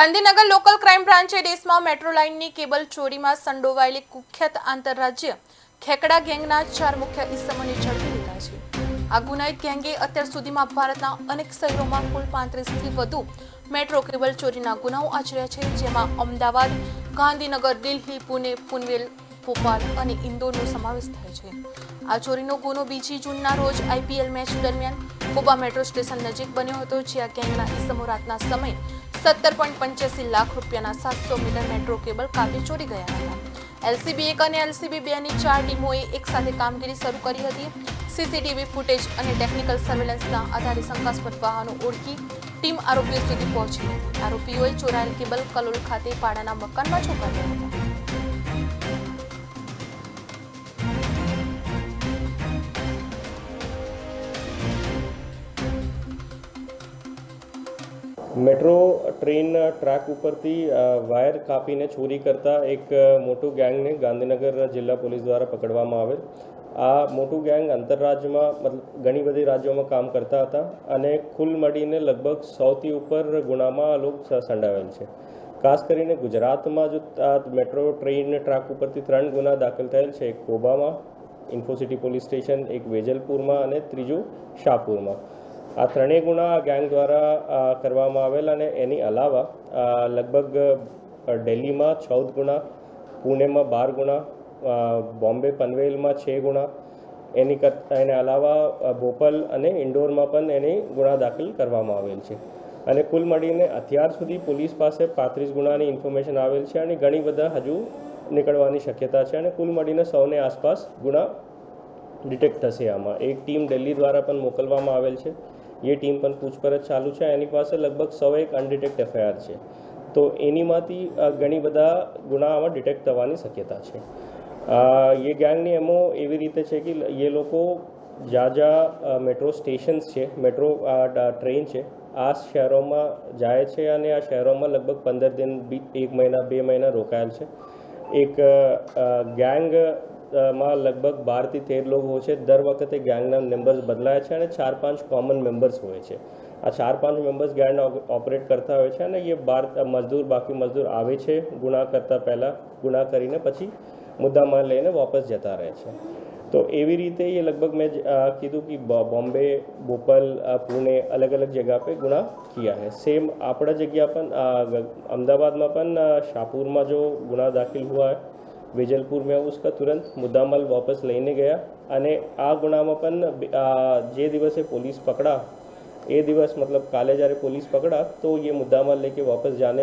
Gandhinagar local crime બ્રાન્ચે દેશમાં metro લાઇનની cable ચોરીમાં સંડોવાયેલી કુખ્યાત આંતરરાજ્ય ખેકડા ગેંગના ચાર મુખ્ય ઇસમોને ઝડપી લીધા છે. આ ગુનાહિત ગેંગે અત્યાર સુધીમાં ભારતના અનેક શહેરોમાં કુલ પાંત્રીસથી વધુ મેટ્રો કેબલ ચોરીના ગુનાઓ આચર્યા છે, જેમાં અમદાવાદ, ગાંધીનગર, દિલ્હી, પુણે, પુનવેલ, ભોપાલ અને ઇન્દોરનો સમાવેશ થાય છે. આ ચોરીનો ગુનો બીજી જૂનના રોજ આઈપીએલ મેચ દરમિયાન કોબા મેટ્રો સ્ટેશન નજીક બન્યો હતો, જ્યાં ગેંગના ઇસમો રાતના સમયે સત્તર પોઈન્ટ પંચ્યાસી લાખ રૂપિયાના સાતસો મીટર મેટ્રો કેબલ કાપી ચોરી ગયા હતા. એલસીબી એક અને એલસીબી બે ની ચાર ટીમોએ એકસાથે કામગીરી શરૂ કરી હતી. સીસીટીવી ફૂટેજ અને ટેકનિકલ સર્વેલન્સના આધારે શંકાસ્પદ વાહનો ઓળખી ટીમ આરોપીઓ સુધી પહોંચી. આરોપીઓએ ચોરાયેલ કેબલ કલોલ ખાતે પાડાના મકાનમાં છુપાવ્યા હતા. મેટ્રો ટ્રેન ટ્રેક ઉપરથી વાયર કાપીને ચોરી કરતા એક મોટું ગેંગને ગાંધીનગર જિલ્લા પોલીસ દ્વારા પકડવામાં આવેલ. આ મોટું ગેંગ આંતરરાજ્યમાં, મતલબ ઘણી બધી રાજ્યોમાં કામ કરતા હતા અને કુલ મળીને લગભગ સૌથી ઉપર ગુનામાં લોકો સંડાવેલ છે. ખાસ કરીને ગુજરાતમાં જો આ મેટ્રો ટ્રેન ટ્રેક ઉપરથી ત્રણ ગુના દાખલ થયેલ છે. એક કોબામાં, ઇન્ફોસિટી પોલીસ સ્ટેશન, એક વેજલપુરમાં અને ત્રીજું શાહપુરમાં. આ ત્રણેય ગુના ગેંગ દ્વારા કરવામાં આવેલ અને એની અલાવા લગભગ દિલ્હીમાં ચૌદ ગુના, પુણેમાં બાર ગુના બોમ્બે પનવેલમાં છ ગુના. એની કરતાં એને અલાવા ભોપાલ અને ઇન્ડોરમાં પણ એની ગુના દાખલ કરવામાં આવેલ છે. અને કુલ મળીને અત્યાર સુધી પોલીસ પાસે પાંત્રીસ ગુનાની ઇન્ફોર્મેશન આવેલ છે અને ઘણી બધા હજુ નીકળવાની શક્યતા છે અને કુલ મળીને સૌને આસપાસ ગુના ડિટેક્ટ થશે આમાં. એક ટીમ દિલ્હી દ્વારા પણ મોકલવામાં આવેલ છે. એ ટીમ પણ પૂછપરછ ચાલુ છે. એની પાસે લગભગ સો એક અનડિટેક્ટ એફઆઈઆર છે. તો એનીમાંથી ઘણી બધા ગુના આમાં ડિટેક્ટ થવાની શક્યતા છે. એ ગેંગની એમો એવી રીતે છે કે એ લોકો જ્યાં જ્યાં મેટ્રો સ્ટેશન્સ છે, મેટ્રો ટ્રેન છે, આ શહેરોમાં જાય છે અને આ શહેરોમાં લગભગ પંદર દિન એક મહિના, બે મહિના રોકાયેલ છે. એક ગેંગ માં લગભગ બારથી તેર લોકો હોય છે. દર વખતે ગેંગના મેમ્બર્સ બદલાય છે અને ચાર પાંચ કોમન મેમ્બર્સ હોય છે. આ ચાર પાંચ મેમ્બર્સ ગેંગના ઓપરેટ કરતા હોય છે અને એ બાર, મજદૂર, બાકી મજદૂર આવે છે. ગુના કરતાં પહેલાં, ગુના કરીને પછી મુદ્દામાં લઈને વાપસ જતા રહે છે. તો એવી રીતે એ લગભગ મેં કીધું કે બોમ્બે ભોપાલ પુણે અલગ અલગ જગ્યા પર ગુના કિયા હે. સેમ આપણા જગ્યા પણ અમદાવાદમાં પણ શાહપુરમાં જો ગુના દાખલ હુઆ હૈ है वेजलपुर में उसका तुरंत मुद्दामाल वापस લઈને ગયા અને આ ગુનામાં પણ બે- અ, જે દિવસે પોલીસ પકડા એ દિવસ મતલબ કાલે જ્યારે પોલીસ પકડા તો ये मुद्दामाल लेके वापस जाने